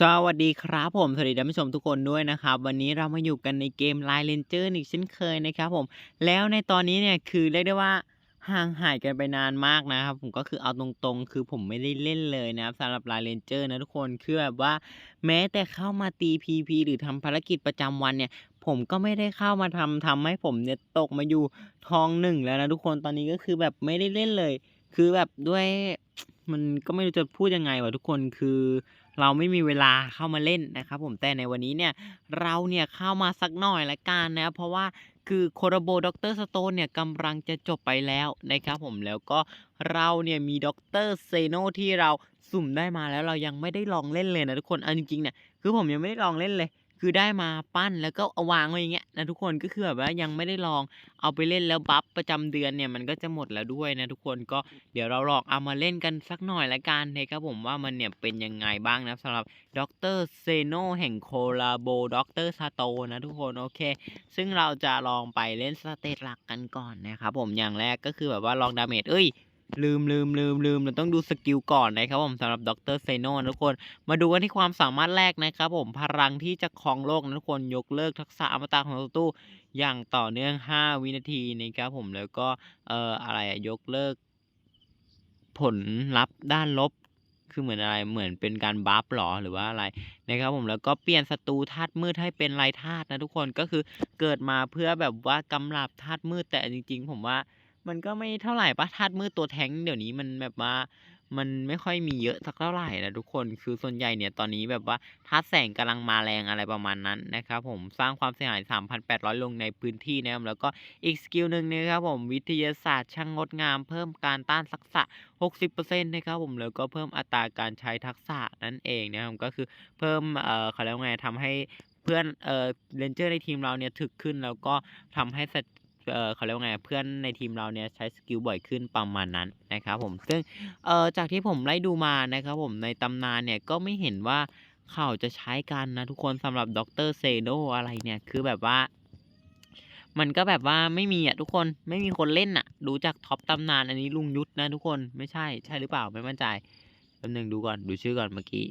สวัสดีครับผม สวัสดีท่านผู้ชมทุกคนด้วยนะครับ วันนี้เรามาอยู่กันในเกม Line Ranger อีกเช่นเคยนะครับผม แล้วในตอนนี้เนี่ยคือเรียกได้ว่าห่างหายกันไปนานมากนะครับ ผมก็คือเอาตรงๆ คือผมไม่ได้เล่นเลยนะครับสำหรับ Line Ranger นะทุกคนคือแบบว่าแม้แต่เข้ามาตี PVP หรือทำภารกิจประจำวันเนี่ย ผมก็ไม่ได้เข้ามาทำทำให้ผมเนี่ยตกมาอยู่ทองหนึ่งแล้วนะทุกคนตอนนี้ก็คือแบบไม่ได้เล่นเลย คือแบบด้วยมันก็ไม่รู้จะพูดยังไงวะทุกคนคือ เราไม่มีเวลาเข้ามาเล่นนะครับผมแต่ในวันนี้เนี่ยเราเนี่ยเข้ามาสักหน่อยละกันนะเพราะว่าคือโคโรโบด็อกเตอร์สโตนเนี่ยกำลังจะจบไปแล้วนะครับผมแล้วก็เราเนี่ยมีด็อกเตอร์เซโนที่เราสุ่มได้มาแล้วเรายังไม่ได้ลองเล่นเลยนะทุกคนอันจริงๆเนี่ยคือผมยังไม่ได้ลองเล่นเลย คือได้มาปั้นแล้วก็เอาวางไว้อย่างเงี้ยนะทุกคนก็คือแบบว่ายังไม่ได้ลองเอาไปเล่นแล้วบัฟประจำเดือนเนี่ยมันก็จะหมดแล้วด้วยนะทุกคนก็เดี๋ยวเราลองเอามาเล่นกันสักหน่อยละกันนะครับผมว่ามันเนี่ยเป็นยังไงบ้างนะสำหรับด็อกเตอร์เซโนแห่งโคลาโบด็อกเตอร์ซาโตนะทุกคนโอเค ซึ่งเราจะลองไปเล่นสเตตหลักกันก่อนนะครับผมอย่างแรกก็คือแบบว่าลองดาเมจเอ้ย ลืมลืมลืมลืมเราต้องดูสกิลก่อนนะครับผมสำหรับด็อกเตอร์เซโนนะทุกคน มาดูกันที่ความสามารถแรกนะครับผมพลังที่จะครองโลกนะทุกคนยกเลิกทักษะอมตะของศัตรูอย่างต่อเนื่อง 5 วินาทีนะครับผมแล้วก็เอ่ออะไรยกเลิก ผลลัพธ์ด้านลบคือเหมือนอะไรเหมือนเป็นการบัฟหรอหรือว่าอะไรนะครับผมแล้วก็เปลี่ยนศัตรูธาตุมืดให้เป็นไรธาตุนะทุกคนก็คือเกิดมาเพื่อแบบว่ากำราบธาตุมืดแต่จริง ๆ ผมว่า มันก็ไม่เท่าไหร่ปะธาตุมืดตัวแท้งเดี๋ยวนี้มันแบบว่ามันไม่ค่อยมีเยอะสักเท่าไหร่นะทุกคนคือส่วนใหญ่เนี่ยตอนนี้แบบว่าธาตุแสงกำลังมาแรงอะไรประมาณนั้นนะครับผมสร้างความเสียหาย 3,800 ลงในพื้นที่นะครับแล้วก็อีกสกิลหนึ่งนะครับผมวิทยาศาสตร์ช่างงดงามเพิ่มการต้านทักษะ 60%นะครับผมแล้วก็เพิ่มอัตราการใช้ทักษะนั่นเองนะครับก็คือเพิ่มเอ่อเขาเรียกว่าไงทำให้เพื่อนเอ่อเรนเจอร์ในทีมเราเนี่ยถึกขึ้นแล้วก็ทำให้ เออเขาเรียกว่าไงเพื่อนในทีมเราเนี่ยใช้สกิลบ่อยขึ้นประมาณนั้นนะครับผมซึ่งเอ่อจากที่ผมไล่ดูมานะครับผมในตำนานเนี่ยก็ไม่เห็นว่าเขาจะใช้กันนะทุกคนสำหรับด็อกเตอร์เซโดอะไรเนี่ยคือแบบว่า มันก็แบบว่าไม่มีอะทุกคนไม่มีคนเล่นอะ ดูจากท็อปตำนานอันนี้ลุงยุทธนะทุกคนไม่ใช่ใช่หรือเปล่าไม่มั่นใจแป๊บนึงดูก่อนดูชื่อก่อนเมื่อกี้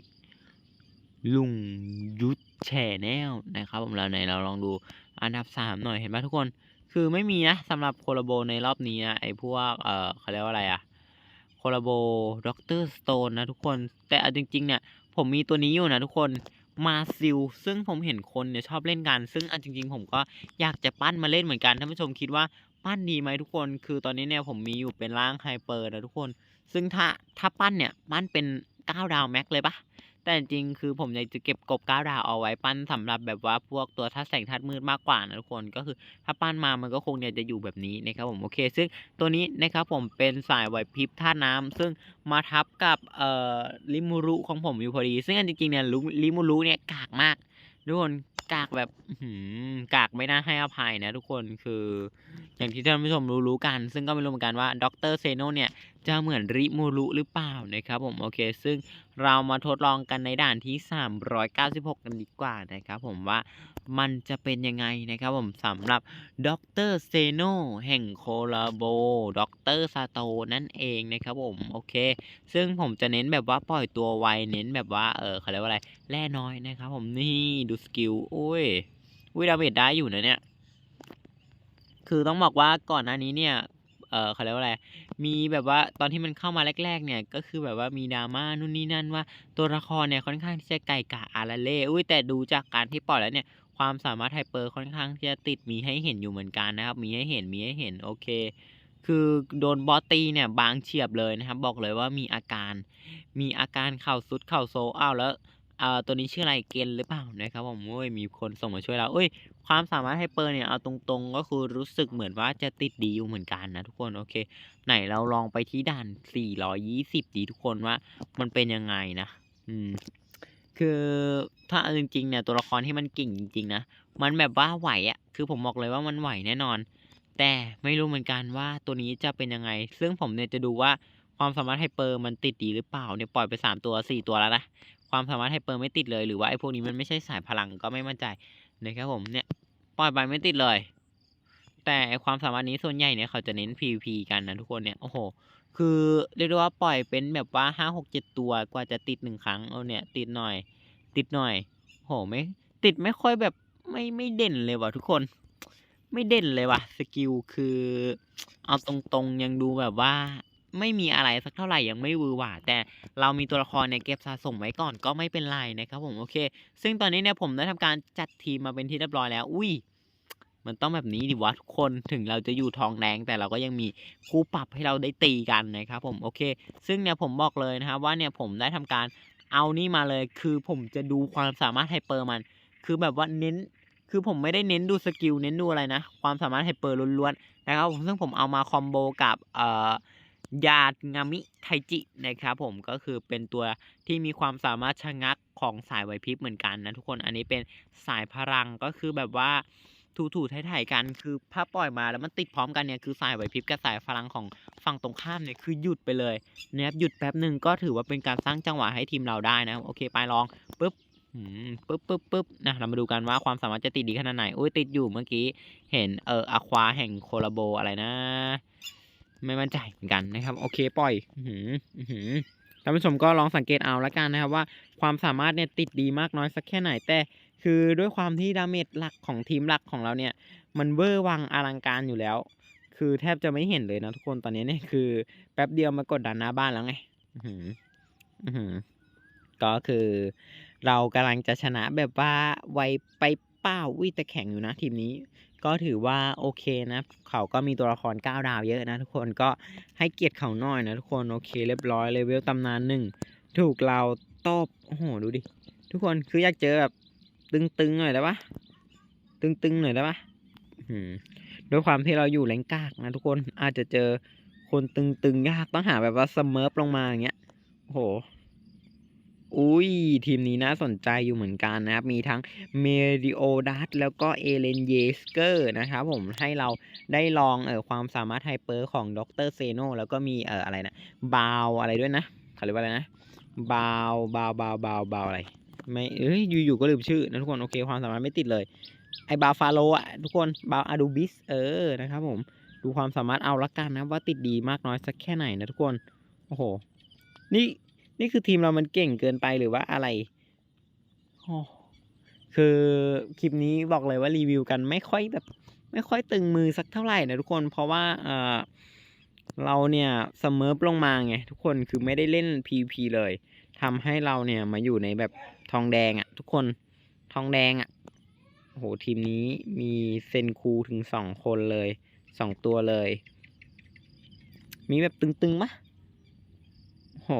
ลุงยุทธแชแนลนะครับผมเราไหนเราลองดูอันดับสามหน่อยเห็นไหมทุกคน คือไม่มีนะสำหรับโคลาโบในรอบนี้นะไอ้พวกเออเขาเรียกว่าอะไรอะโคลาโบด็อกเตอร์สโตนนะทุกคนแต่เอาจริง ๆ เนี่ยผมมีตัวนี้อยู่นะทุกคนมาซิลซึ่งผมเห็นคนเนี่ยชอบเล่นกัน ซึ่งอันจริง ๆ ผมก็อยากจะปั้นมาเล่นเหมือนกันท่านผู้ชมคิดว่าปั้นดีไหมทุกคน คือตอนนี้เนี่ยผมมีอยู่เป็นร่างไฮเปอร์นะทุกคน ซึ่งถ้าถ้าปั้นเนี่ยปั้นเป็น9ดาวแม็กเลยปะ แต่จริงๆคือผมอยากจะเก็บกบก้าวดาวเอาไว้ปั้นสำหรับแบบว่าพวกตัวธาตุแสงธาตุมืดมากกว่านะทุกคนก็คือถ้าปั้นมามันก็คงเนี่ยจะอยู่แบบนี้นะครับผมโอเค ซึ่งตัวนี้นะครับผมเป็นสายไหวพริบธาน้ำซึ่งมาทับกับเอ่อลิมูรุของผมอยู่พอดี ซึ่งอันจริงๆเนี่ยลิมูรุเนี่ยกากมากทุกคนกากแบบหือกากไม่น่าให้อภัยนะทุกคนคือ อย่างที่ท่านผู้ชมรู้ๆกัน ซึ่งก็ไม่รู้เหมือนกันว่าด็อกเตอร์เซโนเนี่ย จะเหมือนริมูรุหรือเปล่านะครับผมโอเค ซึ่งเรามาทดลองกันในด่านที่ 396 กันดีกว่านะครับผมว่ามันจะเป็นยังไงนะครับผมสำหรับด็อกเตอร์เซโนแห่งโคลาโบด็อกเตอร์ซาโตนั่นเองนะครับผมโอเค ซึ่งผมจะเน้นแบบว่าปล่อยตัวไวเน้นแบบว่าเออเขาเรียกว่าอะไรแร่น้อยนะครับผมนี่ดูสกิลโอ้ยวิดาเมจได้อยู่นะเนี่ยคือต้องบอกว่าก่อนหน้านี้เนี่ย เออเขาเรียกว่าอะไร มีแบบว่าตอนที่มันเข้ามาแรก ๆ เนี่ย ก็คือแบบว่ามีดราม่านู่นนี่นั่นว่าตัวละครเนี่ยค่อนข้างที่จะไก่กะอาราเล่อุ้ยแต่ดูจากการที่ปล่อยแล้วเนี่ยความสามารถไฮเปอร์ค่อนข้างที่จะติดมีให้เห็นอยู่เหมือนกันนะครับ มีให้เห็นมีให้เห็นโอเค คือโดนบอสตีเนี่ยบางเฉียบเลยนะครับ บอกเลยว่ามีอาการ มีอาการเข่าสุดเข่าโซอ้าวแล้วเอ่อตัวนี้ชื่ออะไรเกนหรือเปล่านะครับผมโอ้ยมีคนส่งมาช่วยเราเอ้ย ความสามารถไฮเปอร์เนี่ยเอาตรงๆ ก็คือรู้สึกเหมือนว่าจะติดดีอยู่เหมือนกันนะทุกคนโอเค ไหนเราลองไปที่ด่าน 420 ดีทุกคนว่ามันเป็นยังไงนะ อืม คือถ้าจริงๆเนี่ยตัวละครที่มันเก่งจริงๆนะมันแบบว่าไหวอะคือผมบอกเลยว่ามันไหวแน่นอน แต่ไม่รู้เหมือนกันว่าตัวนี้จะเป็นยังไง ซึ่งผมเนี่ยจะดูว่าความสามารถไฮเปอร์มันติดดีหรือเปล่าเนี่ยปล่อยไป 3 ตัว 4 ตัวแล้วนะความสามารถไฮเปอร์ไม่ติดเลยหรือว่าไอ้พวกนี้มันไม่ใช่สายพลังก็ไม่มั่นใจ นะครับผมเนี่ยปล่อยไปไม่ติดเลย แต่ความสามารถนี้ส่วนใหญ่เนี่ยเขาจะเน้น PVP กันนะทุกคนเนี่ยโอ้โห คือเรียกได้ว่าปล่อยเป็นแบบว่าห้าหกเจ็ดตัวกว่าจะติดหนึ่งครั้งเอาเนี่ยติดหน่อย ติดหน่อยโหไม่ติดไม่ค่อยแบบไม่ไม่เด่นเลยว่ะทุกคน ไม่เด่นเลยว่ะสกิลคือ เอาตรงๆยังดูแบบว่า ไม่มีอะไรสักเท่าไหร่ยังไม่วือหวาแต่เรามีตัวละครเนี่ยเก็บสะสมไว้ก่อนก็ไม่เป็นไรนะครับผมโอเค ซึ่งตอนนี้เนี่ยผมได้ทำการจัดทีมมาเป็นที่เรียบร้อยแล้วอุ้ยมันต้องแบบนี้ดิวะทุกคนถึงเราจะอยู่ทองแดงแต่เราก็ยังมีคู่ปรับให้เราได้ตีกันนะครับผมโอเค ซึ่งเนี่ยผมบอกเลยนะครับว่าเนี่ยผมได้ทำการเอานี่มาเลย คือผมจะดูความสามารถไฮเปอร์มัน คือแบบว่าเน้นคือผมไม่ได้เน้นดูสกิลเน้นดูอะไรนะ ความสามารถไฮเปอร์ล้วนๆนะครับผมซึ่งผมเอามาคอมโบกับเอ่อ ยาดงามิไทจินะครับผมก็คือเป็นตัวที่มีความสามารถชะงักของสายไหวพริบเหมือนกันนะทุกคนอันนี้เป็นสายพลังก็คือแบบว่าถูถูไถ่ๆกันคือถ้าปล่อยมาแล้วมันติดพร้อมกันเนี่ยคือสายไหวพริบกับสายพลังของฝั่งตรงข้ามเนี่ยคือหยุดไปเลยนะครับหยุดแป๊บหนึ่งก็ถือว่าเป็นการสร้างจังหวะให้ทีมเราได้นะโอเคไปลองปุ๊บปึ๊บปึ๊บปึ๊บนะเรามาดูกันว่าความสามารถจะติดดีขนาดไหน อุ้ยติดอยู่เมื่อกี้ เห็นเอออะควาแห่งโคลาโบอะไรนะ ไม่มั่นใจเหมือนกันนะครับ โอเคปล่อยอือหืออือหือท่านผู้ชมก็ลองสังเกตเอาละกันนะครับว่าความสามารถเนี่ยติดดีมากน้อยสักแค่ไหนแต่คือด้วยความที่ดาเมจหลักของทีมหลักของเราเนี่ย มันเวอร์วังอลังการอยู่แล้ว คือแทบจะไม่เห็นเลยนะทุกคนตอนนี้เนี่ยคือแป๊บเดียวมากดดันหน้าบ้านแล้วไงอือหืออือหือก็คือเรากำลังจะชนะแบบว่าไวไปเป้าวิแต่แข่งอยู่นะทีมนี้ ก็ถือว่าโอเคนะ เขาก็มีตัวละคร 9 ดาวเยอะนะทุกคนก็ให้เกียรติเขาหน่อยนะทุกคนโอเคเรียบร้อยเลเวลตำนานหนึ่งถูกเราตบโอ้โหดูดิ ทุกคนคืออยากเจอแบบตึงๆหน่อยได้ปะตึงๆหน่อยได้ปะด้วยความที่เราอยู่แรงกากนะทุกคนอาจจะเจอคนตึงๆยากต้องหาแบบว่าสเมิร์ลงมาอย่างเงี้ยโอ้โห อุ้ย ทีมนี้น่าสนใจอยู่เหมือนกันนะครับ มีทั้งเมริโอดัสแล้วก็เอเลนเยสเกอร์นะครับผมให้เราได้ลองเออความสามารถไฮเปอร์ของดรเซโนแล้วก็มีเอออะไรนะบาวอะไรด้วยนะเขาเรียกว่าอะไรนะบาวบาวบาวบาวบาวอะไรไม่เอ้ยอยู่ๆก็ลืมชื่อนะทุกคนโอเคความสามารถไม่ติดเลยไอบาฟาโลอะทุกคนบาอาดูบิสเออนะครับผมดูความสามารถเอาละกันนะว่าติดดีมากน้อยสักแค่ไหนนะทุกคน โอ้โห นี่ นี่คือทีมเรามันเก่งเกินไปหรือว่าอะไรโอ้คือคลิปนี้บอกเลยว่ารีวิวกันไม่ค่อยแบบ ไม่ค่อยตึงมือสักเท่าไหร่นะทุกคน เพราะว่าเออเราเนี่ยเสมอลงมาไงทุกคนคือไม่ได้เล่น PVP เลยทำให้เราเนี่ยมาอยู่ในแบบทองแดงอะ่ะ ทุกคนทองแดงอะ่ะโหทีมนี้มีเซนคูถึงสองคนเลยสองตัวเลย มีแบบตึงๆมะโอ้โห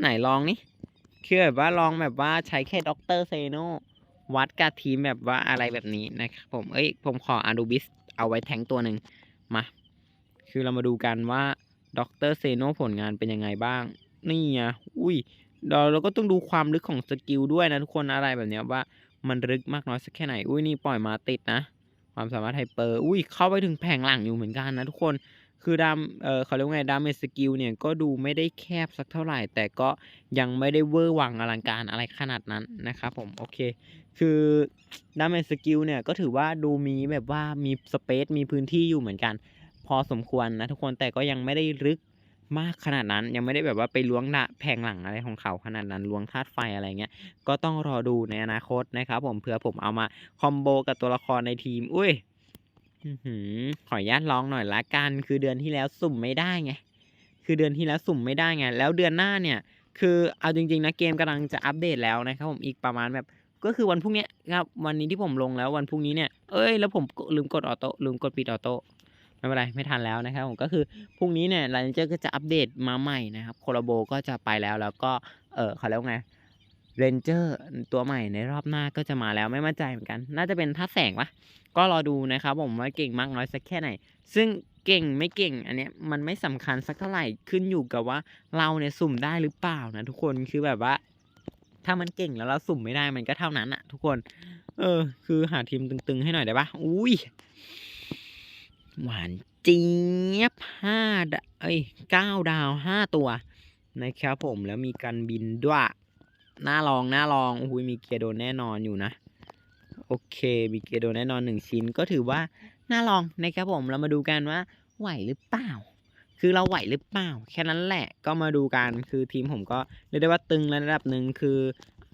ไหนลองนี่คือแบบว่าลองแบบว่าใช้แค่ด็อกเตอร์เซโนวัดกับทีมแบบว่าอะไรแบบนี้นะครับผม เอ้ย ผมขออาดูบิสเอาไว้แทงตัวหนึ่งมา คือเรามาดูกันว่าด็อกเตอร์เซโนผลงานเป็นยังไงบ้าง นี่อะอุ้ยเราเราก็ต้องดูความลึกของสกิลด้วยนะทุกคนอะไรแบบนี้ว่ามันลึกมากน้อยสักแค่ไหน อุ้ยนี่ปล่อยมาติดนะ ความสามารถไฮเปอร์ อุ้ยเข้าไปถึงแผงหลังอยู่เหมือนกันนะทุกคน คือดามเออเขาเรียกว่าไงดามเมจสกิลเนี่ยก็ดูไม่ได้แคบสักเท่าไหร่ แต่ก็ยังไม่ได้เวอร์วังอลังการอะไรขนาดนั้นนะครับผมโอเค คือดามเมจสกิลเนี่ยก็ถือว่าดูมีแบบว่ามีสเปซมีพื้นที่อยู่เหมือนกัน พอสมควรนะทุกคนแต่ก็ยังไม่ได้ลึกมากขนาดนั้นยังไม่ได้แบบว่าไปล้วงหนะแผงหลังอะไรของเขาขนาดนั้นล้วงธาตุไฟอะไรเงี้ยก็ต้องรอดูในอนาคตนะครับผมเผื่อผมเอามาคอมโบกับตัวละครในทีม อุ้ย ขออนุญาตลองหน่อยละกัน คือเดือนที่แล้วสุ่มไม่ได้ไง คือเดือนที่แล้วสุ่มไม่ได้ไง แล้วเดือนหน้าเนี่ย คือเอาจริงๆนะเกมกำลังจะอัปเดตแล้วนะครับผมอีกประมาณแบบ ก็คือวันพรุ่งนี้ครับ วันนี้ที่ผมลงแล้ววันพรุ่งนี้เนี่ย เอ้ย แล้วผมลืมกดออโต้ ลืมกดปิดออโต้ไม่เป็นไรไม่ทันแล้วนะครับผมก็คือพรุ่งนี้เนี่ยไลน์เจอร์ก็จะอัปเดตมาใหม่นะครับโคลาโบก็จะไปแล้วแล้วก็เออเขาเรียกว่าไง เรนเจอร์ตัวใหม่ในรอบหน้าก็จะมาแล้วไม่มั่นใจเหมือนกัน น่าจะเป็นท่าแสงปะก็รอดูนะครับผมว่าเก่งมากน้อยสักแค่ไหน ซึ่งเก่งไม่เก่งอันเนี้ยมันไม่สำคัญสักเท่าไหร่ขึ้นอยู่กับว่าเราเนี่ยสุ่มได้หรือเปล่านะทุกคนคือแบบว่า ถ้ามันเก่งแล้วเราสุ่มไม่ได้มันก็เท่านั้นอะทุกคน เออ คือหาทีมตึงๆให้หน่อยได้ปะอุ้ยหวานเจี๊ยบห้าดาเอ้ยเก้าดาวห้าตัวนะครับผมแล้วมีการบินด้วย น่าลองน่าลองอุ้ยมีเกียร์โดนแน่นอนอยู่นะ โอเค มีเกียร์โดนแน่นอนหนึ่งชิ้น ก็ถือว่าน่าลองนะครับผมเรามาดูกันว่าไหวหรือเปล่า คือเราไหวหรือเปล่า แค่นั้นแหละก็มาดูกันคือทีมผมก็เรียกได้ว่าตึงระดับหนึ่งคือ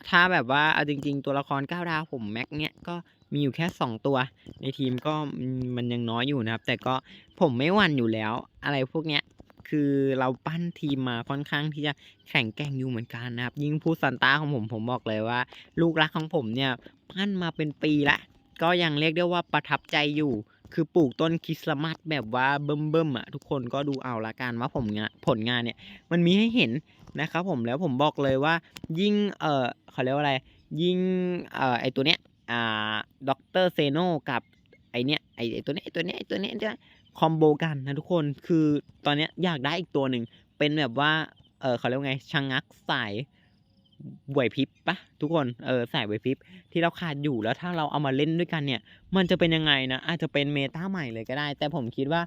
ถ้าแบบว่าเอาจริง ๆ ตัวละคร9ดาวผมแม็กเนี่ยก็มีอยู่แค่ 2 ตัว ในทีมก็มมันยังน้อยอยู่นะครับ แต่ก็ผมไม่หวั่นอยู่แล้ว อะไรพวกเนี้ย คือเราปั้นทีมมาค่อนข้างที่จะแข็งแกร่งอยู่เหมือนกันนะครับ ยิ่งพูดซันต้าของผมผมบอกเลยว่า ลูกรักของผมเนี่ยปั้นมาเป็นปีล้วก็ยังเรียกได้ว่าประทับใจอยู่ คือปลูกต้นคริสต์มาสแบบว่าเบิ่มๆอะทุกคนก็ดูเอาล้วกันว่าผมงะผลงานเนี่ย มันมีให้เห็นนะครับผมแล้วผมบอกเลยว่า ยิ่งเออเขาเรียกว่าอะไร ยิ่งเออไอตัวเนี้ยอ่าด็อกเตอร์เซโนกับไอเนี่ยไอไอตัวเนี้ยไอตัวเนี้ยไอตัวเนี้ย คอมโบกันนะทุกคนคือตอนนี้อยากได้อีกตัวหนึ่ง เป็นแบบว่า เออเขาเรียกว่าไงชะงักสายไหวพริบปล่าทุกคนเออสายไหวพริบที่เราขาดอยู่แล้วถ้าเราเอามาเล่นด้วยกันเนี่ย มันจะเป็นยังไงนะ อาจจะเป็นเมตาใหม่เลยก็ได้ แต่ผมคิดว่า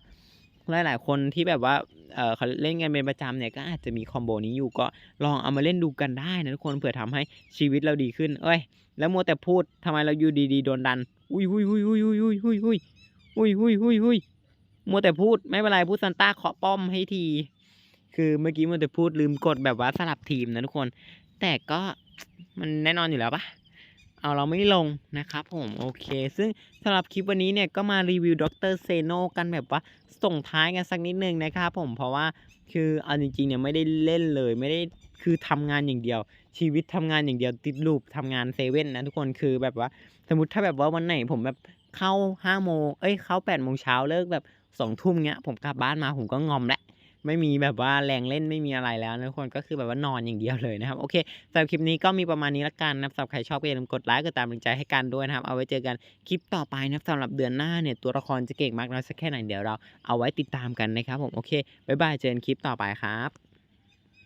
หลาย ๆ คนที่แบบว่าเออเขาเล่นกันเป็นประจำเนี่ยก็อาจจะมีคอมโบนี้อยู่ก็ลองเอามาเล่นดูกันได้นะทุกคนเผื่อทำให้ชีวิตเราดีขึ้นเฮ้ย แล้วมัวแต่พูดทำไมเราอยู่ดี ๆ โดนดัน อุ๊ยๆๆๆๆๆอุ๊ยๆๆๆ มัวแต่พูดไม่เป็นไรพูดซันต้าเคาะป้อมให้ที คือเมื่อกี้มัวแต่พูดลืมกดแบบว่าสลับทีมนะทุกคน แต่ก็มันแน่นอนอยู่แล้วปล่าอ้าเราไม่ลงนะครับผมโอเค ซึ่งสำหรับคลิปวันนี้เนี่ยก็มารีวิวด็อกเตอร์เซโนกันแบบว่าส่งท้ายกันสักนิดนึงนะครับผมเพราะว่าคือเอาจริงๆเนี่ยไม่ได้เล่นเลยไม่ได้คือทำงานอย่างเดียว ชีวิตทำงานอย่างเดียวติด loop ทำงานเซเว่นนะทุกคนคือแบบว่า สมมติถ้าแบบว่าวันไหนผมแบบเข้า5โมงเอ๊ยเข้า8โมงเช้าเลิกแบบ สองทุ่มเงี้ยผมกลับบ้านมาผมก็งอมแล้วไม่มีแบบว่าแรงเล่นไม่มีอะไรแล้วนะทุกคนก็คือแบบว่านอนอย่างเดียวเลยนะครับโอเคสำหรับคลิปนี้ก็มีประมาณนี้ละกันนะครับสำหรับใครชอบก็อย่าลืมกดไลค์กดตามกำลังใจให้กันด้วยนะครับเอาไว้เจอกันคลิปต่อไปนะครับสำหรับเดือนหน้าเนี่ยตัวละครจะเก่งมากน้อยสักแค่ไหนเดี๋ยวเราเอาไว้ติดตามกันนะครับผมโอเคบ๊ายบายเจอกันคลิปต่อไปครับ